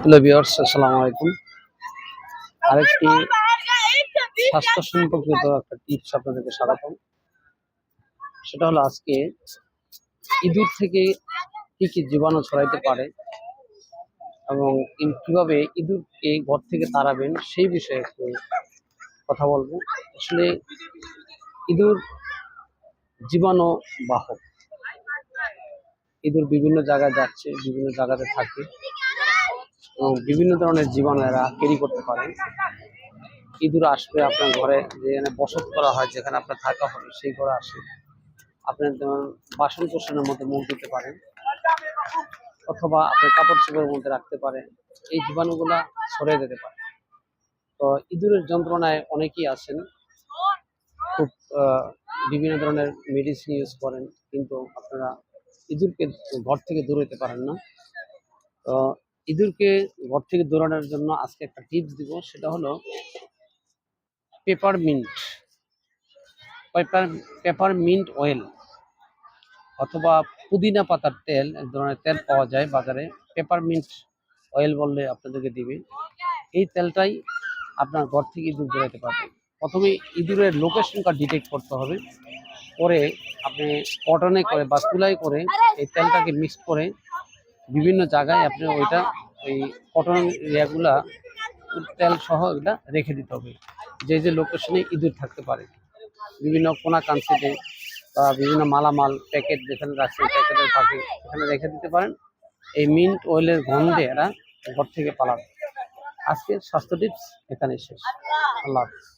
Hello viewers, আসসালামু আলাইকুম। আরেকটি স্বাস্থ্য সম্পর্কিত একটা টিপস আপনাদেরকে স্বাগতম সেটা হলো আজকে ইঁদুর থেকে কি কি জীবাণু ছড়াইতে পারে এবং কীভাবে ইঁদুরকে ঘর থেকে তাড়াবেন সেই বিষয়ে একটু কথা বলব। আসলে ইঁদুর জীবাণু বাহক। ইঁদুর বিভিন্ন জায়গায় যাচ্ছে, বিভিন্ন জায়গাতে থাকে। এবং বিভিন্ন ধরনের জীবাণু এরা ক্যারি করতে পারেন ইঁদুর আসবে আপনার ঘরে, যেখানে বসত করা হয়, যেখানে আপনার থাকা হবে, সেই ঘরে আসে। আপনার যেমন বাসন কোসনের মধ্যে মুখ দিতে পারেন, অথবা আপনার কাপড় চোপড়ের মধ্যে রাখতে পারেন, এই জীবাণুগুলা ছড়িয়ে যেতে পারে। তো ইঁদুরের যন্ত্রণায় অনেকেই আছেন, খুব বিভিন্ন ধরনের মেডিসিন ইউজ করেন, কিন্তু আপনারা ইঁদুরকে ঘর থেকে দূর হতে পারেন না। তো ইঁদুরকে ঘর থেকে দৌড়ানোর জন্য আজকে একটা টিপস দিব, সেটা হলো peppermint pepper peppermint oil অথবা পুদিনা পাতার তেল, এক ধরনের তেল পাওয়া যায় বাজারে। পেপার মিন্ট অয়েল বললে আপনাদেরকে দিবে। এই তেলটাই আপনার ঘর থেকে ইঁদুর দৌড়াতে পারবে। প্রথমে ইঁদুরের লোকেশনটা ডিটেক্ট করতে হবে। পরে আপনি কটনে করে বা তুলাই করে এই তেলটাকে মিক্স করে বিভিন্ন জায়গায় আপনি ওইটা ওই কটন ইয়েগুলা তেল সহ এটা রেখে দিতে হবে। যে যে লোকেশনে ইঁদুর থাকতে পারে। বিভিন্ন কোনা কাঞ্চিতে বা বিভিন্ন মালামাল, প্যাকেট যেখানে রাখছেন প্যাকেটের ফাঁকে এখানে রেখে দিতে পারেন। এই মিন্ট অয়েলের গন্ধে এরা ঘর থেকে পালাবে। আজকের স্বাস্থ্য টিপস এখানে শেষ। আল্লাহ হাফিজ।